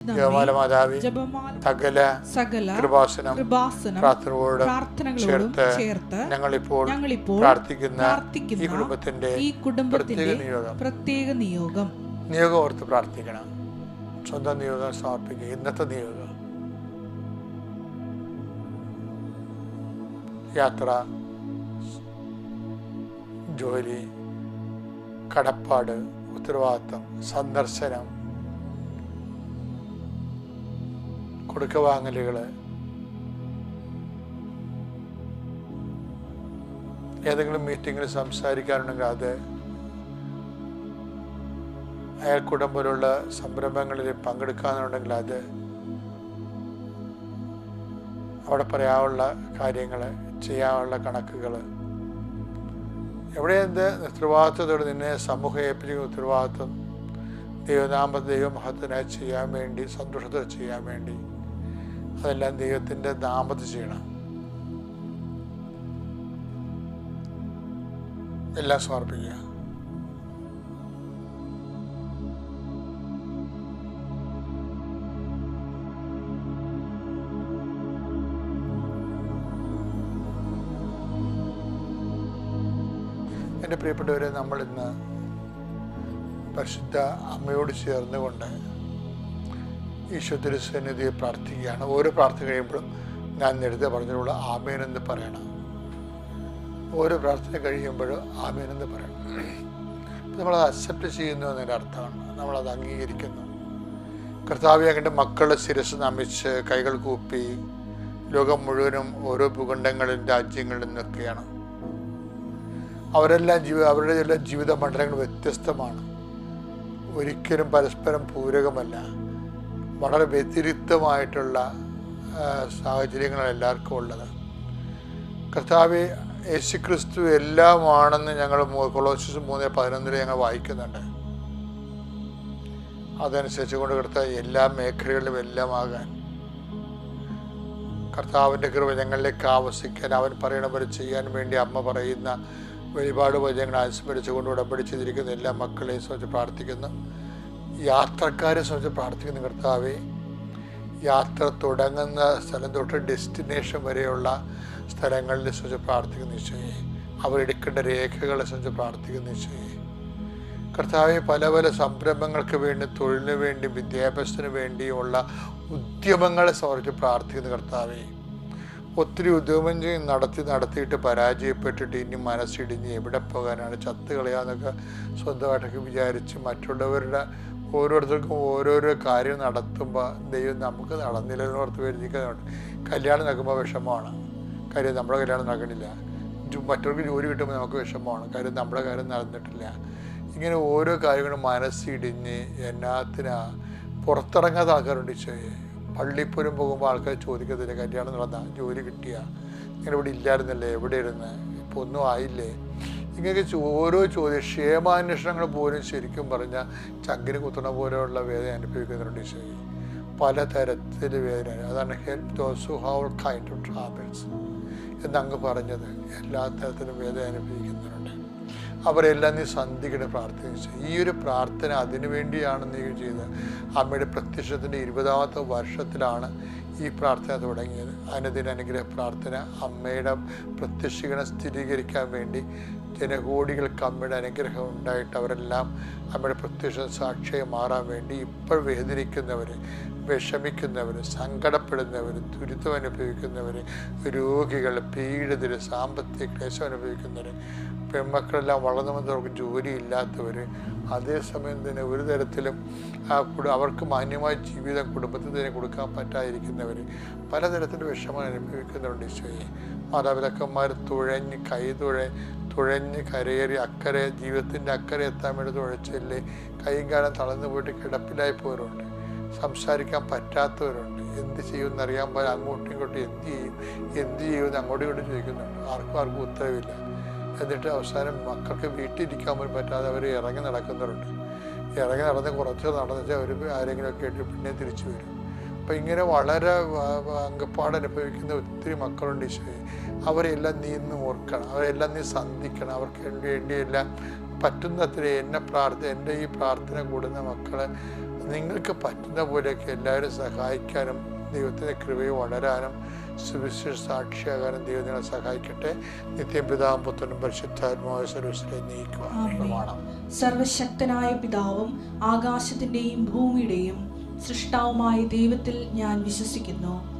ജപമാല മാതാവി സകല കൃപാസനം കൃപാസനം ചേർത്ത് ഞങ്ങളിപ്പോൾ പ്രാർത്ഥിക്കുന്ന ഈ കുടുംബത്തിന്റെ ഈ കുടുംബത്തിന്റെ പ്രത്യേക നിയോഗം. പ്രത്യേക നിയോഗം. നിയോഗം ഓർത്ത് പ്രാർത്ഥിക്കണം. സ്വന്തം നിയോഗം സമർപ്പിക്കുക. ഇന്നത്തെ നിയോഗം. യാത്ര ജോലി കടപ്പാട് ഉത്തരവാദിത്തം സന്ദർശനം കൊടുക്കവാങ്ങലുകൾ ഏതെങ്കിലും മീറ്റിങ്ങിൽ സംസാരിക്കാനുണ്ടെങ്കിൽ അത് അയൽക്കൂടം പോലുള്ള സംരംഭങ്ങളിൽ പങ്കെടുക്കാന്നുണ്ടെങ്കിൽ അത് അവിടെ പറയാനുള്ള കാര്യങ്ങൾ ചെയ്യാനുള്ള കണക്കുകൾ എവിടെ എന്ത് ഉത്തരവാദിത്വത്തോടെ നിന്നെ സമൂഹം ഏൽപ്പിക്കുന്ന ഉത്തരവാദിത്വം? ദൈവനാമ ദൈവമഹത്തിനായി ചെയ്യാൻ വേണ്ടി സന്തോഷത്തോടെ ചെയ്യാൻ വേണ്ടി. അതെല്ലാം ദൈവത്തിന്റെ നാമത്തിൽ ചെയ്യണം എല്ലാം സമർപ്പിക്കുക. എന്റെ പ്രിയപ്പെട്ടവരെ നമ്മൾ ഇന്ന് പരിശുദ്ധ അമ്മയോട് ചേർന്നുകൊണ്ട് ഈശോ തിരുസന്നിധിയെ പ്രാർത്ഥിക്കുകയാണ്. ഓരോ പ്രാർത്ഥന കഴിയുമ്പോഴും ഞാൻ നേരത്തെ പറഞ്ഞുള്ള ആമേൻ എന്ന് പറയണം. ഓരോ പ്രാർത്ഥന കഴിയുമ്പോഴും ആമേൻ എന്ന് പറയണം. നമ്മളത് അക്സെപ്റ്റ് ചെയ്യുന്നു എന്നതിന്റെ അർത്ഥമാണ്. നമ്മളത് അംഗീകരിക്കുന്നു. കർത്താവെ അങ്ങയുടെ മക്കളുടെ ശിരസ് നമിച്ച് കൈകൾ കൂപ്പി ലോകം മുഴുവനും ഓരോ ഭൂഖണ്ഡങ്ങളിലും രാജ്യങ്ങളിൽ നിന്നൊക്കെയാണ്. അവരെല്ലാം ജീവി അവരുടെ എല്ലാം ജീവിത മണ്ഡലങ്ങൾ വ്യത്യസ്തമാണ്. ഒരിക്കലും പരസ്പരം പൂരകമല്ല. വളരെ വ്യതിരിക്തമായിട്ടുള്ള സാഹചര്യങ്ങളാണ് എല്ലാവർക്കും ഉള്ളത്. കർത്താവ് യേശു ക്രിസ്തു എല്ലാമാണെന്ന് ഞങ്ങൾ കൊളോസിസ് മൂന്ന് പതിനൊന്നിൽ ഞങ്ങൾ വായിക്കുന്നുണ്ട്. അതനുസരിച്ച് കൊണ്ട് കർത്താവ് എല്ലാ മേഖലകളിലും എല്ലാമാകാൻ. കർത്താവിന്റെ കൃപ ഞങ്ങളിലേക്ക് ആവസിക്കാൻ അവൻ പറയണ പോലെ ചെയ്യാൻ വേണ്ടി അമ്മ പറയുന്ന വെളിപാട് വചനങ്ങൾ അനുസ്മരിച്ചുകൊണ്ട് ഉടമ്പടി ചെയ്തിരിക്കുന്ന എല്ലാ മക്കളെയും സംബന്ധിച്ച് പ്രാർത്ഥിക്കുന്നു. യാത്രക്കാരെ സംബന്ധിച്ച് പ്രാർത്ഥിക്കുന്ന കർത്താവേ യാത്ര തുടങ്ങുന്ന സ്ഥലം തൊട്ട് ഡെസ്റ്റിനേഷൻ വരെയുള്ള സ്ഥലങ്ങളിൽ സംബന്ധിച്ച് പ്രാർത്ഥിക്കുന്ന ഈശോയെ അവരെടുക്കേണ്ട രേഖകളെ സംബന്ധിച്ച് പ്രാർത്ഥിക്കുന്ന ഈശോയെ. കർത്താവെ പല പല സംരംഭങ്ങൾക്ക് വേണ്ടി തൊഴിലിന് വേണ്ടി വിദ്യാഭ്യാസത്തിന് വേണ്ടിയുള്ള ഉദ്യമങ്ങളെ സംബന്ധിച്ച് പ്രാർത്ഥിക്കുന്ന കർത്താവെ ഒത്തിരി ഉദ്യമം നടത്തി നടത്തിയിട്ട് പരാജയപ്പെട്ടിട്ട് ഇനി മനസ്സിടിഞ്ഞ് എവിടെ പോകാനാണ് ചത്ത് കളയാന്നൊക്കെ സ്വന്തമായിട്ടൊക്കെ വിചാരിച്ച് മറ്റുള്ളവരുടെ ഓരോരുത്തർക്കും ഓരോരോ കാര്യം നടത്തുമ്പോൾ ദൈവം നമുക്ക് നടന്നില്ലെന്ന് ഓർത്ത് വരുത്തിക്കുന്നുണ്ട് കല്യാണം നടക്കുമ്പോൾ വിഷമമാണ്. കാര്യം നമ്മുടെ കല്യാണം നടക്കണില്ല. മറ്റവർക്ക് ജോലി കിട്ടുമ്പോൾ നമുക്ക് വിഷമമാണ്. കാര്യം നമ്മുടെ കാര്യം നടന്നിട്ടില്ല. ഇങ്ങനെ ഓരോ കാര്യങ്ങളും മനസ്സിടിഞ്ഞ് എന്നാത്തിനാ പുറത്തിറങ്ങാത്ത ആൾക്കാരുണ്ട് ഈശോയെ. പള്ളിപ്പോലും പോകുമ്പോൾ ആൾക്കാർ ചോദിക്കത്തില്ല കല്യാണം നടന്ന? ജോലി കിട്ടിയ? ഇങ്ങനെ ഇവിടെ ഇല്ലായിരുന്നല്ലേ? എവിടെ ഇരുന്ന് ഇപ്പോൾ ഒന്നും ആയില്ലേ? ഇങ്ങനെ ഓരോ ചോദ്യം ക്ഷേമാന്വേഷണങ്ങൾ പോലും ശരിക്കും പറഞ്ഞാൽ ചങ്കിന് കുത്തണ പോലെയുള്ള വേദന അനുഭവിക്കുന്നുണ്ട് ഈശോയെ. പലതരത്തിൽ വേദന. അതാണ് help those who how kind of travels എന്നങ്ങ് പറഞ്ഞത്. എല്ലാ തരത്തിലും വേദന അനുഭവിക്കുന്നുണ്ട്. അവരെല്ലാം നീ സന്ധിക്കണ പ്രാർത്ഥിച്ചു ഈ ഒരു പ്രാർത്ഥന അതിനു വേണ്ടിയാണ് നീ ചെയ്തത്. അമ്മയുടെ പ്രത്യക്ഷത്തിന്റെ ഇരുപതാമത്തെ വർഷത്തിലാണ് ഈ പ്രാർത്ഥന തുടങ്ങിയത്. അനുദിന അനുഗ്രഹ പ്രാർത്ഥന അമ്മയുടെ പ്രത്യക്ഷീകരണം സ്ഥിരീകരിക്കാൻ വേണ്ടി ജനകോടികൾക്ക് അമ്മയുടെ അനുഗ്രഹം ഉണ്ടായിട്ട് അവരെല്ലാം അമ്മയുടെ പ്രത്യക്ഷ സാക്ഷിയെ മാറാൻ വേണ്ടി ഇപ്പോൾ വേദനിക്കുന്നവർ വിഷമിക്കുന്നവർ സങ്കടപ്പെടുന്നവർ ദുരിതം അനുഭവിക്കുന്നവർ രോഗികൾ പീഡിതർ സാമ്പത്തിക ക്ലേശം അനുഭവിക്കുന്നവർ പെൺമക്കളെല്ലാം വളർന്നു വന്നവർക്ക് ജോലിയില്ലാത്തവർ അതേസമയം തന്നെ ഒരു തരത്തിലും ആ അവർക്ക് മാന്യമായ ജീവിതം കുടുംബത്തിൽ തന്നെ കൊടുക്കാൻ പറ്റാതിരിക്കുന്നവർ പലതരത്തിലും വിഷമം അനുഭവിക്കുന്നുണ്ട് ഈശോയെ. മാതാപിതാക്കന്മാർ തുഴഞ്ഞ് കൈ തുഴ തുഴഞ്ഞ് കരയേറി അക്കരെ ജീവിതത്തിന്റെ അക്കരെ എത്താൻ വേണ്ടി തുഴച്ചില്ലേ കൈയും കാലം തളർന്നു പോയിട്ട് കിടപ്പിലായി പോരുണ്ട് സംസാരിക്കാൻ പറ്റാത്തവരുണ്ട്. എന്ത് ചെയ്യുമെന്ന് അറിയാൻ പോലെ അങ്ങോട്ടും ഇങ്ങോട്ടും എന്ത് ചെയ്യും? എന്ത് ചെയ്യുമെന്ന് അങ്ങോട്ടും ഇങ്ങോട്ടും ചോദിക്കുന്നുണ്ട്. ആർക്കും ആർക്കും ഉത്തരവില്ല. എന്നിട്ട് അവസാനം മക്കൾക്ക് വീട്ടിലിരിക്കാൻ പോലും പറ്റാതെ അവർ ഇറങ്ങി നടക്കുന്നവരുണ്ട്. ഇറങ്ങി നടന്ന് കുറച്ച് നടന്നിട്ട് അവർ ആരെങ്കിലുമൊക്കെ ആയിട്ട് പിന്നെ തിരിച്ചു വരും. അപ്പം ഇങ്ങനെ വളരെ വ- അനുഭവിക്കുന്ന ഒത്തിരി മക്കളുണ്ട് ഈശോയെ. അവരെല്ലാം നീ ഇന്ന് ഓർക്കണം. അവരെല്ലാം നീ സന്ധിക്കണം. അവർക്ക് വേണ്ടിയെല്ലാം പറ്റുന്നത്ര എന്നെ പ്രാർത്ഥന എന്റെ ഈ പ്രാർത്ഥന കൂടുന്ന മക്കളെ നിങ്ങൾക്ക് പറ്റുന്ന പോലെയൊക്കെ എല്ലാവരും സഹായിക്കാനും ദൈവത്തിന്റെ കൃപയെ വളരാനും സുവിശേഷ സാക്ഷിയാകാനും ദൈവം നിങ്ങളെ സഹായിക്കട്ടെ. നിത്യം പിതാവും പുത്രനും പരിശുദ്ധാത്മാവ് സർവീസിലെ നീക്കുവാണ് സർവശക്തനായ പിതാവും ആകാശത്തിന്റെയും ഭൂമിയുടെയും സൃഷ്ടാവുമായ ദൈവത്തിൽ ഞാൻ വിശ്വസിക്കുന്നു.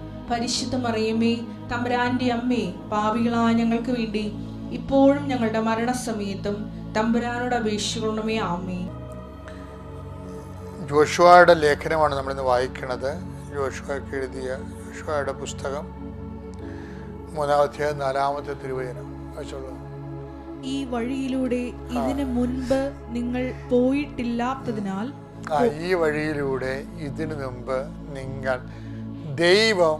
പരിശുദ്ധ മറിയമ്മേ തമ്പുരാന്റെ അമ്മേ പാപികളായ ഞങ്ങൾക്ക് വേണ്ടി ഇപ്പോഴും ഞങ്ങളുടെ മരണസമയത്തും തമ്പുരാനോട് അപേക്ഷിക്കണമേ ആമേ ജോഷുവയുടെ ലേഖനമാണ് നമ്മളിന്ന് വായിക്കുന്നത്. ജോഷുവയ്ക്ക് എഴുതിയ ജോഷുവയുടെ പുസ്തകം മൂന്നാമത്തെ നാലാമത്തെ തിരുവചനം. വായിച്ചോളൂ. ഈ വഴിയിലൂടെ ഇതിനു മുൻപ് നിങ്ങൾ പോയിട്ടില്ലാത്തതിനാൽ ഈ വഴിയിലൂടെ ഇതിനു മുമ്പ് നിങ്ങൾ ദൈവം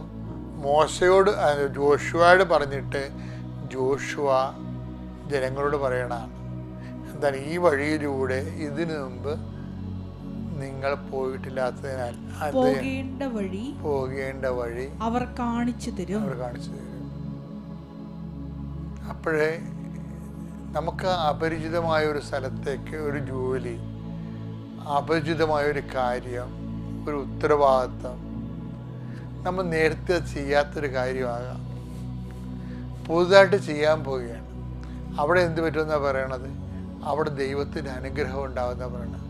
മോശയോട് ജോഷുവയോട് പറഞ്ഞിട്ട് ജോഷുവ ജനങ്ങളോട് പറയണതാണ് എന്താണ് ഈ വഴിയിലൂടെ ഇതിനു മുമ്പ് നിങ്ങൾ പോയിട്ടില്ലാത്തതിനാൽ പോകേണ്ട വഴി പോകേണ്ട വഴി അവർ കാണിച്ചു തരും. അവർ കാണിച്ചു തരും. അപ്പോഴേ നമുക്ക് അപരിചിതമായ ഒരു സ്ഥലത്തേക്ക് ഒരു ജോലി അപരിചിതമായ ഒരു കാര്യം ഒരു ഉത്തരവാദിത്തം നമ്മൾ നേരത്തെ ചെയ്യാത്തൊരു കാര്യമാകാം. പുതുതായിട്ട് ചെയ്യാൻ പോവുകയാണ്. അവിടെ എന്ത് പറ്റുമെന്നാണ് പറയണത്? അവിടെ ദൈവത്തിന്റെ അനുഗ്രഹം ഉണ്ടാകുന്ന പറയണത്.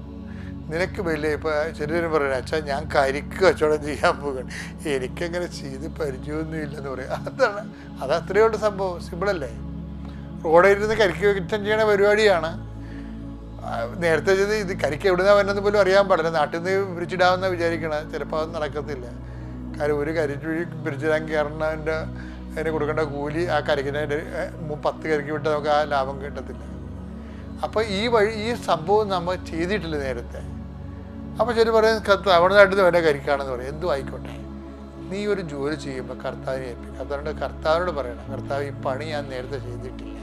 നിനക്ക് വലിയ ഇപ്പോൾ ചെറിയൊരു പറയുന്നത് അച്ഛാ ഞാൻ കരിക്ക് കച്ചവടം ചെയ്യാൻ പോകണം എനിക്കങ്ങനെ ചെയ്ത് പരിചയമൊന്നും ഇല്ലെന്ന് പറയും. അതാണ്. അത് അത്രയേ സംഭവം. സിമ്പിളല്ലേ? റോഡിൽ ഇരുന്ന് കരിക്ക് വിറ്റം ചെയ്യണ പരിപാടിയാണ്. നേരത്തെ ചെയ്ത് ഇത് കരിക്ക് എവിടുന്നാ വരുന്നത് പോലും അറിയാൻ പാടില്ല. നാട്ടിൽ നിന്ന് പിരിച്ചിടാമെന്ന് വിചാരിക്കണം. ചിലപ്പോൾ അത് നടക്കത്തില്ല. കാര്യം ഒരു കരിക്ക് പിരിച്ചിടാൻ കയറണതിന്റെ അതിന് കൊടുക്കേണ്ട കൂലി ആ കരിക്കുന്നതിന്റെ പത്ത് കരിക്ക് വിട്ട് നമുക്ക് ആ ലാഭം കിട്ടത്തില്ല. അപ്പോൾ ഈ വഴി ഈ സംഭവം നമ്മൾ ചെയ്തിട്ടില്ല നേരത്തെ. അപ്പോൾ ശരി പറയും കത്ത് അവിടെ നാട്ടിൽ നിന്ന് വേണ്ട കരിക്കാണെന്ന് പറയും. എന്തും ആയിക്കോട്ടെ. നീ ഒരു ജോലി ചെയ്യുമ്പോൾ കർത്താവിനെ ഏൽപ്പിക്കും. അതുകൊണ്ട് കർത്താവിനോട് പറയണം കർത്താവ് ഈ പണി ഞാൻ നേരത്തെ ചെയ്തിട്ടില്ല.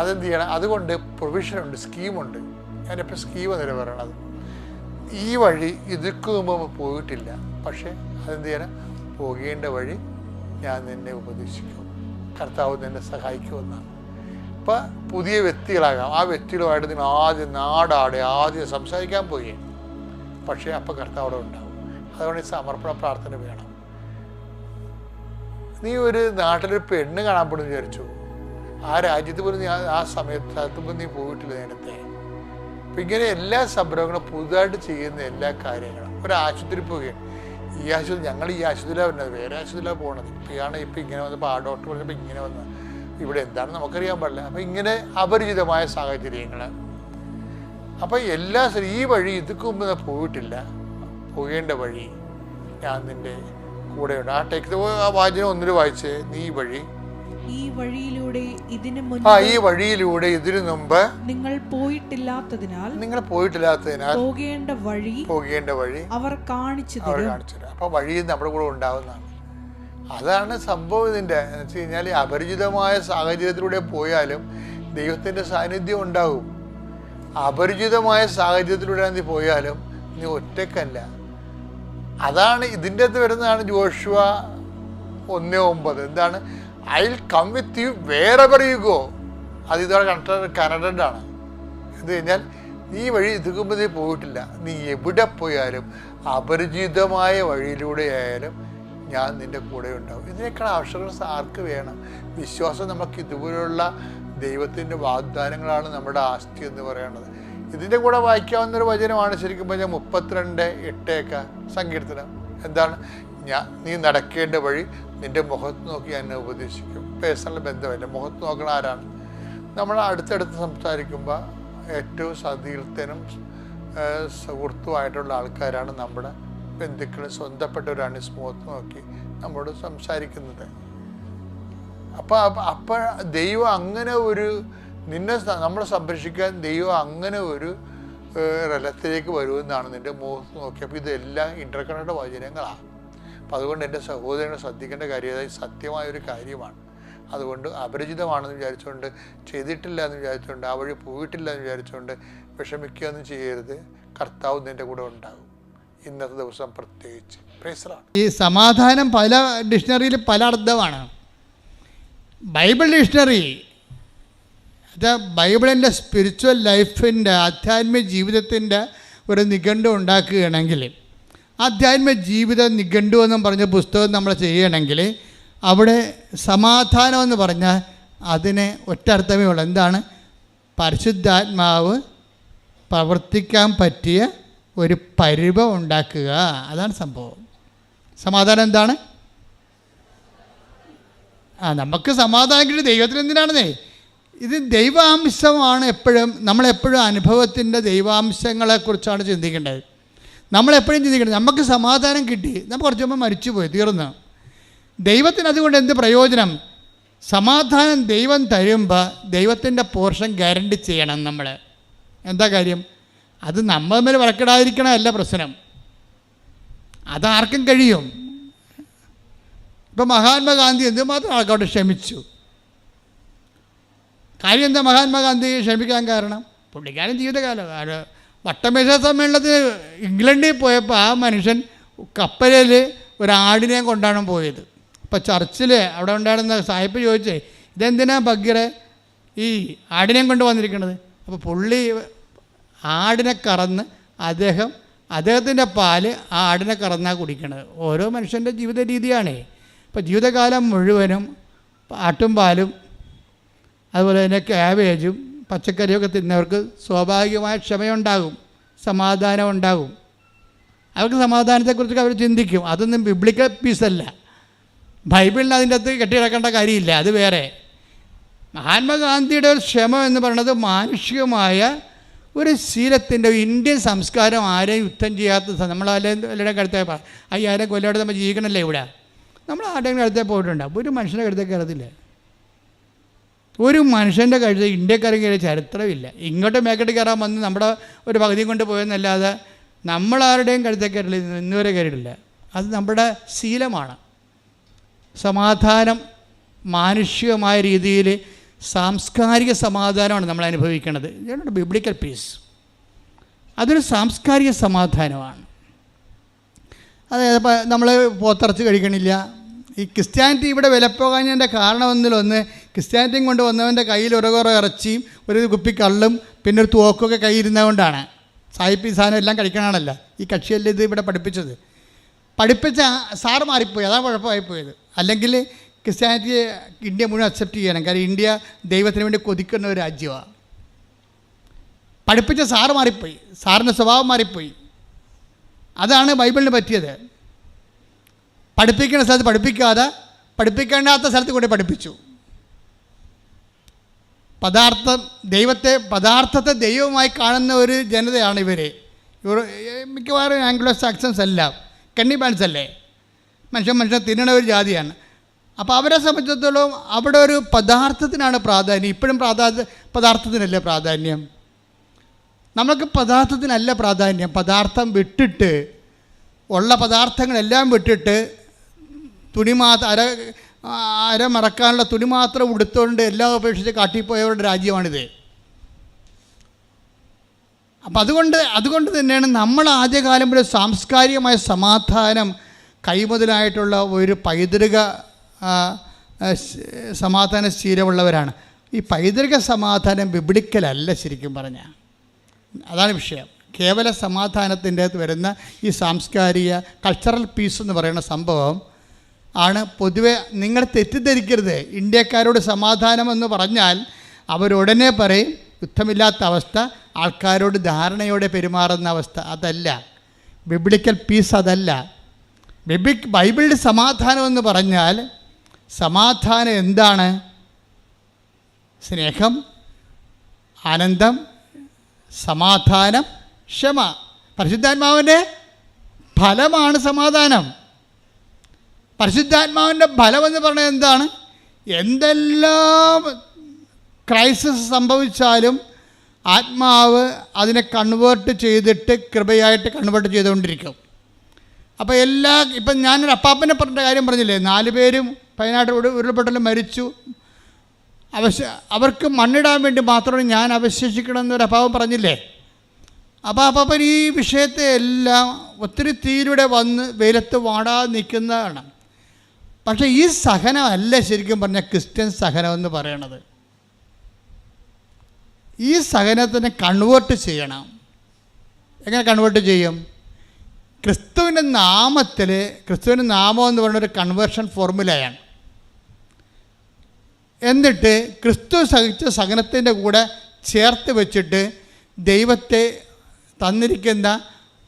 അതെന്ത് ചെയ്യണം? അതുകൊണ്ട് പ്രൊവിഷനുണ്ട് സ്കീമുണ്ട് ഞാനിപ്പോൾ സ്കീം എന്നില്ല പറയണത്. ഈ വഴി ഇതിക്ക് മുമ്പ് പോയിട്ടില്ല. പക്ഷേ അതെന്ത് ചെയ്യണം പോകേണ്ട വഴി ഞാൻ നിന്നെ ഉപദേശിക്കും. കർത്താവ് നിന്നെ സഹായിക്കുമെന്നാണ്. ഇപ്പം പുതിയ വ്യക്തികളാകാം. ആ വ്യക്തികളുമായിട്ട് നിങ്ങൾ ആദ്യം നാടാടെ ആദ്യം സംസാരിക്കാൻ പോയി. പക്ഷേ അപ്പം കർത്താവ് അവിടെ ഉണ്ടാവും. അതുകൊണ്ട് ഈ സമർപ്പണ പ്രാർത്ഥന വേണം. നീ ഒരു നാട്ടിലൊരു പെണ്ണ് കാണാൻ പോണെന്ന് വിചാരിച്ചു. ആ രാജ്യത്ത് പോലും നീ ആ- ആ സമയത്ത് സ്ഥലത്ത് പോലും നീ പോയിട്ടില്ല നേരത്തെ. അപ്പം ഇങ്ങനെ എല്ലാ സംരംഭങ്ങളും പുതുതായിട്ട് ചെയ്യുന്ന എല്ലാ കാര്യങ്ങളും. ഒരു ആശുപത്രി പോവുകയാണ്. ഈ ആശുപത്രി ഞങ്ങൾ ഈ ആശുപത്രിയിലാണ് വരുന്നത്. വേറെ ആശുപത്രിയിലാണ് പോകണത് ഇപ്പോഴാണ് ഇപ്പം ഇങ്ങനെ വന്നപ്പോൾ ആ ഡോക്ടർ പറഞ്ഞപ്പോൾ ഇങ്ങനെ വന്നത് ഇവിടെ എന്താണ് നമുക്കറിയാൻ പാടില്ല. അപ്പം ഇങ്ങനെ അപരിചിതമായ സാഹചര്യങ്ങൾ അപ്പം എല്ലാ ഈ വഴി ഇതുക്ക് മുമ്പ് പോയിട്ടില്ല. പോകേണ്ട വഴി ഞാൻ നിന്റെ കൂടെയുണ്ട്. ആ ടെക്സ്റ്റ് ആ വാചനം ഒന്നിൽ വായിച്ച്. നീ വഴി ഈ വഴിയിലൂടെ ഇതിനു ആ ഈ വഴിയിലൂടെ ഇതിനു മുമ്പ് നിങ്ങൾ പോയിട്ടില്ലാത്തതിനാൽ നിങ്ങൾ പോയിട്ടില്ലാത്തതിനാൽ പോകേണ്ട വഴി പോകേണ്ട വഴി അവർ കാണിച്ചു അവർ തരും കാണിച്ചു തരാം. അപ്പോൾ വഴി നമ്മുടെ കൂടെ ഉണ്ടാവുന്നതാണ്. അതാണ് സംഭവം ഇതിന്റെ എന്ന് വെച്ച് കഴിഞ്ഞാൽ അപരിചിതമായ സാഹചര്യത്തിലൂടെ പോയാലും ദൈവത്തിന്റെ സാന്നിധ്യം ഉണ്ടാവും. അപരിചിതമായ സാഹചര്യത്തിലൂടെ നീ പോയാലും നീ ഒറ്റക്കല്ല അതാണ് ഇതിന്റെ അകത്ത് വരുന്നതാണ് ജോഷുവ ഒന്നേ ഒമ്പത്. എന്താണ്? I will come with you വേറെ പറയുകയോ അത് ഇതോടെ കണക്ട് കനഡഡ് ആണ് എന്ന് കഴിഞ്ഞാൽ നീ വഴി ഇതുക്കുമ്പോൾ നീ പോയിട്ടില്ല. നീ എവിടെ പോയാലും അപരിചിതമായ വഴിയിലൂടെ ആയാലും ഞാൻ നിന്റെ കൂടെ ഉണ്ടാവും. ഇതിനേക്കാൾ ആവശ്യങ്ങൾ ആർക്ക് വേണം? വിശ്വാസം നമുക്ക് ഇതുപോലുള്ള ദൈവത്തിന്റെ വാഗ്ദാനങ്ങളാണ് നമ്മുടെ ആസ്തി എന്ന് പറയുന്നത് ഇതിന്റെ കൂടെ വായിക്കാവുന്ന ഒരു വചനമാണ് ശരിക്കും പറഞ്ഞാൽ മുപ്പത്തിരണ്ട് എട്ടേക്ക സങ്കീർത്തനം. എന്താണ്? ഞാൻ നീ നടക്കേണ്ട വഴി നിന്റെ മുഖത്ത് നോക്കി എന്നെ ഉപദേശിക്കും. പേഴ്സണൽ ബന്ധമല്ല മുഖത്ത് നോക്കണ ആരാണ്? നമ്മൾ അടുത്തടുത്ത് സംസാരിക്കുമ്പോൾ ഏറ്റവും സതീർത്ഥനും ഏഹ് സുഹൃത്തുമായിട്ടുള്ള ആൾക്കാരാണ് നമ്മുടെ ബന്ധുക്കൾ സ്വന്തപ്പെട്ടവരാണ് സ്മൂത്ത് നോക്കി നമ്മോട് സംസാരിക്കുന്നത്. അപ്പോൾ അപ്പോൾ ദൈവം അങ്ങനെ ഒരു നിന്നെ നമ്മളെ സംരക്ഷിക്കാൻ ദൈവം അങ്ങനെ ഒരു റലത്തിലേക്ക് വരുമെന്നാണ് നിന്റെ മുഖത്ത് നോക്കിയപ്പോൾ ഇതെല്ലാം ഇന്റർകണക്ട് വചനങ്ങളാണ് അപ്പോൾ അതുകൊണ്ട് എന്റെ സഹോദരനെ ശ്രദ്ധിക്കേണ്ട കാര്യം അതായത് സത്യമായ ഒരു കാര്യമാണ്. അതുകൊണ്ട് അപരിചിതമാണെന്ന് വിചാരിച്ചുകൊണ്ട് ചെയ്തിട്ടില്ല എന്ന് വിചാരിച്ചുകൊണ്ട് ആ വഴി പോയിട്ടില്ല എന്ന് വിചാരിച്ചുകൊണ്ട് വിഷമിക്കുകയൊന്നും ചെയ്യരുത്. കർത്താവ് നിന്റെ കൂടെ ഉണ്ടാകും. ഇന്നത്തെ ദിവസം പ്രത്യേകിച്ച്. ഈ സമാധാനം പല ഡിക്ഷണറിയിൽ പല അർത്ഥമാണ്. ബൈബിൾ ഡിക്ഷണറി ബൈബിളിന്റെ സ്പിരിച്വൽ ലൈഫിന്റെ ആധ്യാത്മിക ജീവിതത്തിന്റെ ഒരു നിഘണ്ടു ഉണ്ടാക്കുകയാണെങ്കിൽ ആധ്യാത്മിക ജീവിത നിഘണ്ടു എന്നും പറഞ്ഞ പുസ്തകം നമ്മൾ ചെയ്യണമെങ്കിൽ അവിടെ സമാധാനം എന്ന് പറഞ്ഞാൽ അതിന് ഒറ്റർത്ഥമേ ഉള്ളൂ. എന്താണ്? പരിശുദ്ധാത്മാവ് പ്രവർത്തിക്കാൻ പറ്റിയ ഒരു പരിവ ഉണ്ടാക്കുക. അതാണ് സംഭവം. സമാധാനം എന്താണ്? ആ നമുക്ക് സമാധാനം കിട്ടി ദൈവത്തിന് എന്തിനാണെന്നേ? ഇത് ദൈവാംശമാണ് എപ്പോഴും നമ്മളെപ്പോഴും അനുഭവത്തിന്റെ ദൈവാംശങ്ങളെക്കുറിച്ചാണ് ചിന്തിക്കേണ്ടത്. നമ്മളെപ്പോഴും ചിന്തിക്കേണ്ടത് നമുക്ക് സമാധാനം കിട്ടി നമ്മൾ കുറച്ച് മുമ്പ് മരിച്ചുപോയി തീർന്ന്. ദൈവത്തിന് അതുകൊണ്ട് എന്ത് പ്രയോജനം? സമാധാനം ദൈവം തരുമ്പോൾ ദൈവത്തിന്റെ പോർഷൻ ഗ്യാരണ്ടി ചെയ്യണം നമ്മൾ എന്താ കാര്യം? അത് നമ്മൾ തമ്മിൽ വഴക്കിടാതിരിക്കണമല്ല പ്രശ്നം. അതാർക്കും കഴിയും. ഇപ്പം മഹാത്മാഗാന്ധി എന്തുമാത്രം ആൾക്കാരോട് ക്ഷമിച്ചു? കാര്യം എന്താ മഹാത്മാഗാന്ധി ക്ഷമിക്കാൻ കാരണം? പുള്ളിക്കാരൻ ജീവിതകാലം വട്ടമേശ സമ്മേളനത്തിന് ഇംഗ്ലണ്ടിൽ പോയപ്പോൾ ആ മനുഷ്യൻ കപ്പലിൽ ഒരാടിനെ കൊണ്ടാണ് പോയത്. അപ്പോൾ ചർച്ചിൽ അവിടെ ഉണ്ടായിരുന്ന സാഹിബ് ചോദിച്ചേ ഇതെന്തിനാ ബഗീറെ ഈ ആടിനെ കൊണ്ട് വന്നിരിക്കുന്നത് അപ്പോൾ പുള്ളി ആടിനെ കറന്ന് അദ്ദേഹം അദ്ദേഹത്തിന്റെ പാൽ ആ ആടിനെ കറന്നാണ് കുടിക്കണത്. ഓരോ മനുഷ്യന്റെ ജീവിത രീതിയാണേ. ഇപ്പോൾ ജീവിതകാലം മുഴുവനും ആട്ടും പാലും അതുപോലെ തന്നെ ക്യാബേജും പച്ചക്കറിയൊക്കെ തിന്നവർക്ക് സ്വാഭാവികമായ ക്ഷമയുണ്ടാകും സമാധാനം ഉണ്ടാകും അവർക്ക് സമാധാനത്തെക്കുറിച്ചൊക്കെ അവർ ചിന്തിക്കും. അതൊന്നും ബിബ്ലിക്കൽ പീസല്ല ബൈബിളിന് അതിന്റെ അകത്ത് കെട്ടിയിടക്കേണ്ട കാര്യമില്ല അത് വേറെ. മഹാത്മാഗാന്ധിയുടെ ഒരു ക്ഷമ എന്ന് പറയുന്നത് മാനുഷികമായ ഒരു ശീലത്തിന്റെ ഇന്ത്യൻ സംസ്കാരം ആരെയും യുദ്ധം ചെയ്യാത്ത നമ്മൾ എല്ലാവരുടെ കഴുത്തേ അയ്യായിരം കൊല്ലോടെ നമ്മൾ ജീവിക്കണമല്ലേ ഇവിടെ? നമ്മൾ ആരുടെയും കഴുത്തേ പോയിട്ടുണ്ട്? ഒരു മനുഷ്യന്റെ കഴുത്തേ കയറത്തില്ല ഒരു മനുഷ്യന്റെ കഴുത്ത് ഇന്ത്യക്കാരൻ കയറിയ ചരിത്രമില്ല. ഇങ്ങോട്ട് മേക്കട്ട് കയറാൻ വന്ന് നമ്മുടെ ഒരു പകുതി കൊണ്ട് പോയെന്നല്ലാതെ നമ്മളാരുടെയും കഴുത്തേ കയറില്ല ഇന്നുവരെ കയറിയിട്ടില്ല. അത് നമ്മുടെ ശീലമാണ്. സമാധാനം മാനുഷികമായ രീതിയിൽ സാംസ്കാരിക സമാധാനമാണ് നമ്മൾ അനുഭവിക്കുന്നത് ബിബ്ലിക്കൽ പീസ് അതൊരു സാംസ്കാരിക സമാധാനമാണ്. അതായത് നമ്മൾ പോത്തിറച്ച് കഴിക്കണില്ല. ഈ ക്രിസ്ത്യാനിറ്റി ഇവിടെ വിലപ്പോകാഞ്ഞതിന്റെ കാരണമെന്നിലൊന്ന് ക്രിസ്ത്യാനിറ്റിയും കൊണ്ട് വന്നവന്റെ കയ്യിൽ ഒരു കുറേ ഇറച്ചിയും ഒരു കുപ്പി കള്ളും പിന്നെ ഒരു തൂക്കൊക്കെ കയ്യിരുന്നതുകൊണ്ടാണ് സായിപ്പ് സാധനം എല്ലാം കഴിക്കണമെന്നല്ല ഈ കക്ഷിയല്ലേ ഇത് ഇവിടെ പഠിപ്പിച്ചത്. പഠിപ്പിച്ച സാർ മാറിപ്പോയി. അതാണ് കുഴപ്പമായിപ്പോയത്. അല്ലെങ്കിൽ ക്രിസ്ത്യാനിറ്റിയെ ഇന്ത്യ മുഴുവൻ അക്സെപ്റ്റ് ചെയ്യണം. കാര്യം ഇന്ത്യ ദൈവത്തിന് വേണ്ടി കൊതിക്കുന്ന ഒരു രാജ്യമാണ്. പഠിപ്പിച്ച സാറ് മാറിപ്പോയി. സാറിന്റെ സ്വഭാവം മാറിപ്പോയി. അതാണ് ബൈബിളിന് പറ്റിയത്. പഠിപ്പിക്കേണ്ട സ്ഥലത്ത് പഠിപ്പിക്കാതെ പഠിപ്പിക്കേണ്ടാത്ത സ്ഥലത്ത് കൂടി പഠിപ്പിച്ചു. പദാർത്ഥം ദൈവത്തെ പദാർത്ഥത്തെ ദൈവമായി കാണുന്ന ഒരു ജനതയാണ് ഇവർ ഇവർ മിക്കവാറും ആംഗ്ലോ സാക്സൺസ് അല്ല. കണ്ണിബാൻസ് അല്ലേ? മനുഷ്യൻ മനുഷ്യൻ തിന്നണ ഒരു ജാതിയാണ്. അപ്പോൾ അവരെ സംബന്ധിച്ചിടത്തോളം അവിടെ ഒരു പദാർത്ഥത്തിനാണ് പ്രാധാന്യം. ഇപ്പോഴും പ്രാധാന്യ പദാർത്ഥത്തിനല്ലേ പ്രാധാന്യം? നമുക്ക് പദാർത്ഥത്തിനല്ല പ്രാധാന്യം. പദാർത്ഥം വിട്ടിട്ട് ഉള്ള പദാർത്ഥങ്ങളെല്ലാം വിട്ടിട്ട് തുണി മാത്രം അര അര മറക്കാനുള്ള തുണി മാത്രം ഉടുത്തുകൊണ്ട് എല്ലാം ഉപേക്ഷിച്ച് കാട്ടിപ്പോയവരുടെ രാജ്യമാണിത്. അപ്പം അതുകൊണ്ട് അതുകൊണ്ട് തന്നെയാണ് നമ്മൾ ആദ്യകാലം ഒരു സാംസ്കാരികമായ സമാധാനം കൈമുതലായിട്ടുള്ള ഒരു പൈതൃക സമാധാന ശീലമുള്ളവരാണ്. ഈ പൈതൃക സമാധാനം വിപിടിക്കലല്ല ശരിക്കും പറഞ്ഞാൽ അതാണ് വിഷയം. കേവല സമാധാനത്തിന്റെ അകത്ത് വരുന്ന ഈ സാംസ്കാരിക കൾച്ചറൽ പീസ് എന്ന് പറയുന്ന സംഭവം ആണ് പൊതുവെ നിങ്ങൾ തെറ്റിദ്ധരിക്കരുത്. ഇന്ത്യക്കാരോട് സമാധാനമെന്ന് പറഞ്ഞാൽ അവരുടനെ പറയും യുദ്ധമില്ലാത്ത അവസ്ഥ ആൾക്കാരോട് ധാരണയോടെ പെരുമാറുന്ന അവസ്ഥ. അതല്ല. ബിബ്ലിക്കൽ പീസ് അതല്ല. ബിബിക് ബൈബിളിന്റെ സമാധാനമെന്ന് പറഞ്ഞാൽ സമാധാനം എന്താണ്? സ്നേഹം ആനന്ദം സമാധാനം ക്ഷമ. പരിശുദ്ധാത്മാവിന്റെ ഫലമാണ് സമാധാനം. പരിശുദ്ധാത്മാവിന്റെ ഫലമെന്ന് പറഞ്ഞത് എന്താണ്? എന്തെല്ലാം ക്രൈസിസ് സംഭവിച്ചാലും ആത്മാവ് അതിനെ കൺവേർട്ട് ചെയ്തിട്ട് കൃപയായിട്ട് കൺവേർട്ട് ചെയ്തുകൊണ്ടിരിക്കും. അപ്പോൾ എല്ലാ ഇപ്പം ഞാനൊരു അപ്പാപ്പനെ പറഞ്ഞ കാര്യം പറഞ്ഞില്ലേ? നാല് പേരും പതിനാട്ട് ഉരുൾപൊട്ടലും മരിച്ചു. അവശ അവർക്ക് മണ്ണിടാൻ വേണ്ടി മാത്രമാണ് ഞാൻ അവശേഷിക്കണമെന്നൊരു അപ്പാവം പറഞ്ഞില്ലേ? അപ്പോൾ അപ്പാപ്പൻ ഈ വിഷയത്തെ എല്ലാം ഒത്തിരി തീരുടെ വന്ന് വെയിലത്ത് വാടാതെ നിൽക്കുന്നതാണ്. പക്ഷേ ഈ സഹനമല്ല ശരിക്കും പറഞ്ഞ ക്രിസ്ത്യൻ സഹനം എന്ന് പറയണത്. ഈ സഹനത്തിനെ കൺവേർട്ട് ചെയ്യണം. എങ്ങനെ കൺവേർട്ട് ചെയ്യും? ക്രിസ്തുവിന്റെ നാമത്തിൽ ക്രിസ്തുവിന്റെ നാമം എന്ന് പറയുന്ന ഒരു കൺവേർഷൻ ഫോർമുലയാണ് എന്നിട്ട് ക്രിസ്തു സഹിച്ച സഹനത്തിന്റെ കൂടെ ചേർത്ത് വെച്ചിട്ട് ദൈവത്തെ തന്നിരിക്കുന്ന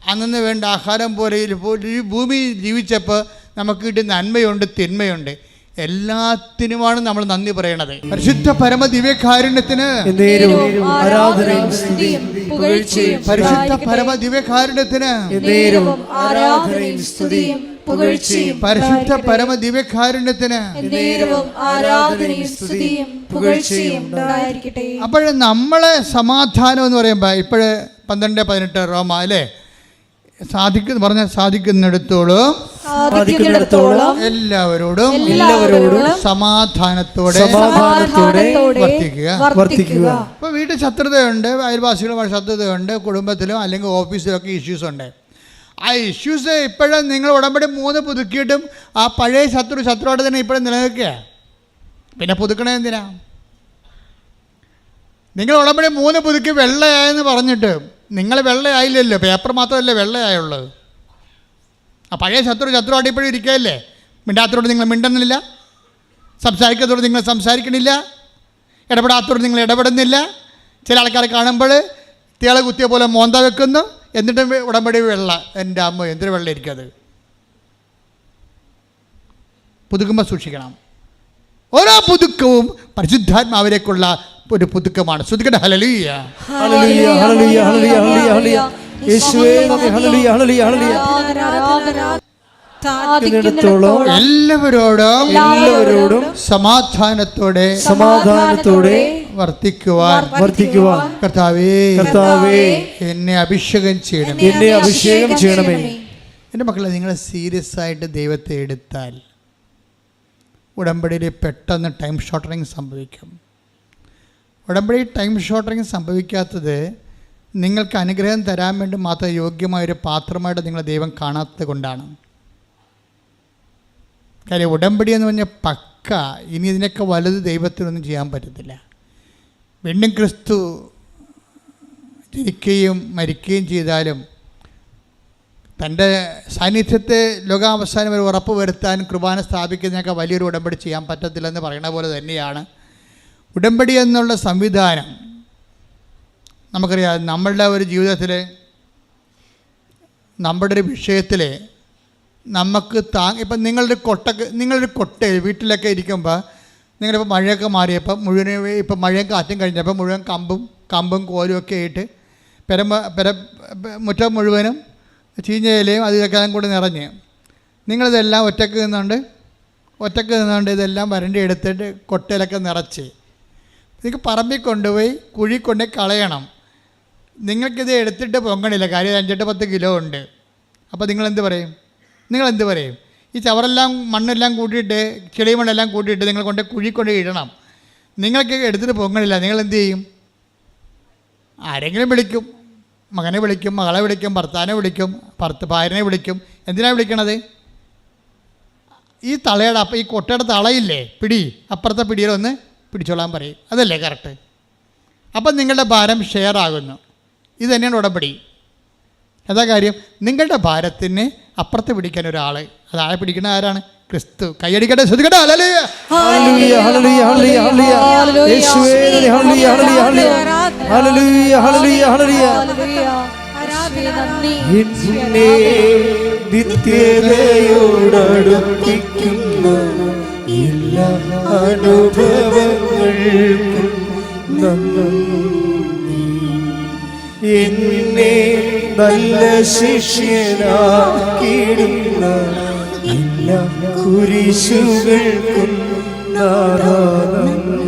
അന്നു വേണ്ട ആഹാരം പോലെ ഈ ഭൂമിയിൽ ജീവിച്ചപ്പോൾ നമുക്ക് കിട്ടുന്ന നന്മയുണ്ട് തിന്മയുണ്ട് എല്ലാത്തിനുമാണ് നമ്മൾ നന്ദി പറയണത് പരിശുദ്ധ പരമ ദിവ്യകാരുണ്യത്തിന് പരിശുദ്ധ. പരമ ദിവ്യകാരുണ്യത്തിന് പരിശുദ്ധ. പരമ ദിവ്യകാരുണ്യത്തിന് അപ്പോഴ് ആരാധനയും സ്തുതിയും പുകഴ്ചയും ഉണ്ടായിരിക്കട്ടെ അപ്പോൾ നമ്മളെ സമാധാനം എന്ന് പറയുമ്പോ ഇപ്പോഴ് പന്ത്രണ്ട് പതിനെട്ട് റോമ അല്ലേ സാധിക്കുന്ന പറഞ്ഞ സാധിക്കുന്നിടത്തോളം സാധിക്കുന്നിടത്തോളം എല്ലാവരോടും എല്ലാവരോടും സമാധാനത്തോടെ സമാധാനത്തോടെ വർത്തിക്കുക. വർത്തിക്കുക. ഇപ്പോൾ വീട്ടിൽ ശത്രുതയുണ്ട് അയൽവാസികളുമായി ശത്രുതയുണ്ട് കുടുംബത്തിലും അല്ലെങ്കിൽ ഓഫീസിലൊക്കെ ഇഷ്യൂസ് ഉണ്ട്. ആ ഇഷ്യൂസ് ഇപ്പോഴും നിങ്ങൾ ഉടമ്പടി മൂന്ന് പുതുക്കിയിട്ടും ആ പഴയ ശത്രു ശത്രുവായിട്ട് തന്നെ ഇപ്പോഴും നിലനിൽക്കുക. പിന്നെ പുതുക്കണേ എന്തിനാ? നിങ്ങൾ ഉടമ്പടി മൂന്ന് പുതുക്കി വെള്ളയായെന്ന് പറഞ്ഞിട്ട് നിങ്ങൾ വെള്ളയായില്ലല്ലോ. പേപ്പർ മാത്രമല്ലേ വെള്ളയായുള്ളത് ആ പഴയ ശത്രു ശത്രു അടിപ്പഴി ഇരിക്കുകയല്ലേ? മിണ്ടാത്തതോട് നിങ്ങൾ മിണ്ടുന്നില്ല. സംസാരിക്കാത്തതോട് നിങ്ങൾ സംസാരിക്കണില്ല. ഇടപെടാത്തതോട് നിങ്ങൾ ഇടപെടുന്നില്ല. ചില ആൾക്കാരെ കാണുമ്പോൾ തിള കുത്തിയ പോലെ മോന്ത വെക്കുന്നു. എന്നിട്ടും ഉടമ്പടി വെള്ള. എന്റെ അമ്മ എന്തൊരു വെള്ളം ഇരിക്കത് പുതുക്കുമ്പോൾ സൂക്ഷിക്കണം. ഓരോ പുതുക്കവും പരിശുദ്ധാത്മാവിലേക്കുള്ള ഒരു പുതുക്കമാണ്. ശ്രദ്ധിക്കട്ടെ hallelujah hallelujah hallelujah hallelujah hallelujah hallelujah. യേശുവേ നന്ദി ഹല്ലേലൂയ ഹല്ലേലൂയ ഹല്ലേലൂയ. സാധിക്കുന്നിടത്തോളം എല്ലാവരോടും എല്ലാവരോടും സമാധാനത്തോടെ സമാധാനത്തോടെ വർത്തിക്കുവാൻ വർത്തിക്കുവാൻ കർത്താവേ കർത്താവേ എന്നെ അഭിഷേകം ചെയ്യണം എന്നെ അഭിഷേകം ചെയ്യണമേ. എന്റെ മക്കളെ നിങ്ങൾ സീരിയസ് ആയിട്ട് ദൈവത്തെ എടുത്താൽ ഉടമ്പടിയിൽ പെട്ടെന്ന് ടൈം ഷോർട്ടറിങ് സംഭവിക്കും. ഉടമ്പടി ടൈം ഷോർട്ടറിങ് സംഭവിക്കാത്തത് നിങ്ങൾക്ക് അനുഗ്രഹം തരാൻ വേണ്ടി മാത്രം യോഗ്യമായൊരു പാത്രമായിട്ട് നിങ്ങളെ ദൈവം കാണാത്തത് കൊണ്ടാണ്. കാര്യം ഉടമ്പടി എന്ന് പറഞ്ഞാൽ പക്ക. ഇനി ഇതിനൊക്കെ വലുത് ദൈവത്തിനൊന്നും ചെയ്യാൻ പറ്റത്തില്ല. വീണ്ടും ക്രിസ്തു ജനിക്കുകയും മരിക്കുകയും ചെയ്താലും തന്റെ സാന്നിധ്യത്തെ ലോകാവസാനം ഒരു ഉറപ്പ് വരുത്താൻ കുർബാന സ്ഥാപിക്കുന്നതിനൊക്കെ വലിയൊരു ഉടമ്പടി ചെയ്യാൻ പറ്റത്തില്ലെന്ന് പറയുന്ന പോലെ തന്നെയാണ് ഉടമ്പടി എന്നുള്ള സംവിധാനം. നമുക്കറിയാം നമ്മളുടെ ഒരു ജീവിതത്തിൽ നമ്മുടെ ഒരു വിഷയത്തിൽ നമുക്ക് താ ഇപ്പം നിങ്ങളൊരു കൊട്ടക്ക് നിങ്ങളൊരു കൊട്ട വീട്ടിലൊക്കെ ഇരിക്കുമ്പോൾ നിങ്ങളിപ്പോൾ മഴയൊക്കെ മാറിയപ്പോൾ മുഴുവൻ ഇപ്പം മഴയും കാറ്റും കഴിഞ്ഞപ്പോൾ മുഴുവൻ കമ്പും കമ്പും കോലും ഒക്കെ ആയിട്ട് പെരമ്പ പെര മുറ്റം മുഴുവനും ചീഞ്ഞ അതിലൊക്കെ കൂടി നിറഞ്ഞ്. നിങ്ങളിതെല്ലാം ഒറ്റയ്ക്ക് നിന്നുകൊണ്ട് ഒറ്റയ്ക്ക് നിന്നുകൊണ്ട് ഇതെല്ലാം വരണ്ടി എടുത്തിട്ട് കൊട്ടയിലൊക്കെ നിറച്ച്. നിങ്ങൾക്ക് പറമ്പിൽ കൊണ്ടുപോയി കുഴി കൊണ്ട് കളയണം. നിങ്ങൾക്കിത് എടുത്തിട്ട് പൊങ്ങണില്ല. കാര്യം അഞ്ചെട്ട് പത്ത് കിലോ ഉണ്ട്. അപ്പോൾ നിങ്ങൾ എന്ത് പറയും? നിങ്ങൾ എന്ത് പറയും? ഈ ചവറെല്ലാം മണ്ണെല്ലാം കൂട്ടിയിട്ട് ചെളി മണ്ണെല്ലാം കൂട്ടിയിട്ട് നിങ്ങൾ കൊണ്ട് കുഴി കൊണ്ട് ഇടണം. നിങ്ങൾക്ക് എടുത്തിട്ട് പൊങ്ങണില്ല. നിങ്ങൾ എന്ത് ചെയ്യും? ആരെങ്കിലും വിളിക്കും. മകനെ വിളിക്കും മകളെ വിളിക്കും ഭർത്താവിനെ വിളിക്കും ഭർത്ത ഭാര്യനെ വിളിക്കും. എന്തിനാണ് വിളിക്കണത്? ഈ തളയുടെ അപ്പം ഈ കൊട്ടയുടെ തളയില്ലേ? പിടി അപ്പുറത്തെ പിടിയിലൊന്ന് പിടിച്ചോളാൻ പറയും. അതല്ലേ കറക്റ്റ് അപ്പം നിങ്ങളുടെ ഭാരം ഷെയർ ആകുന്നു. ഇത് തന്നെയാണ് ഉടമ്പടി. എന്താ കാര്യം? നിങ്ങളുടെ ഭാരത്തിന് അപ്പുറത്ത് പിടിക്കാൻ ഒരാൾ അത് ആളെ പിടിക്കുന്ന ആരാണ്? ക്രിസ്തു. കൈയടിക്കട്ടെ ശ്രദ്ധിക്കട്ടെ. നിത്യതയോടടുപ്പിക്കുന്നു ഹല്ലേലൂയ ഹല്ലേലൂയ ഹല്ലേലൂയ ഹല്ലേലൂയ യേശുവേ നന്ദി hallelujah hallelujah hallelujah hallelujah hallelujah എന്നെ നിത്യതയോടടുപ്പിക്കുന്ന. എല്ലാ അനുഭവങ്ങൾക്കും നന്ദി. എന്നെ നല്ല ശിഷ്യനാക്കിയിടുന്ന എല്ലാ കുരിശുകൾക്കും നാദാനം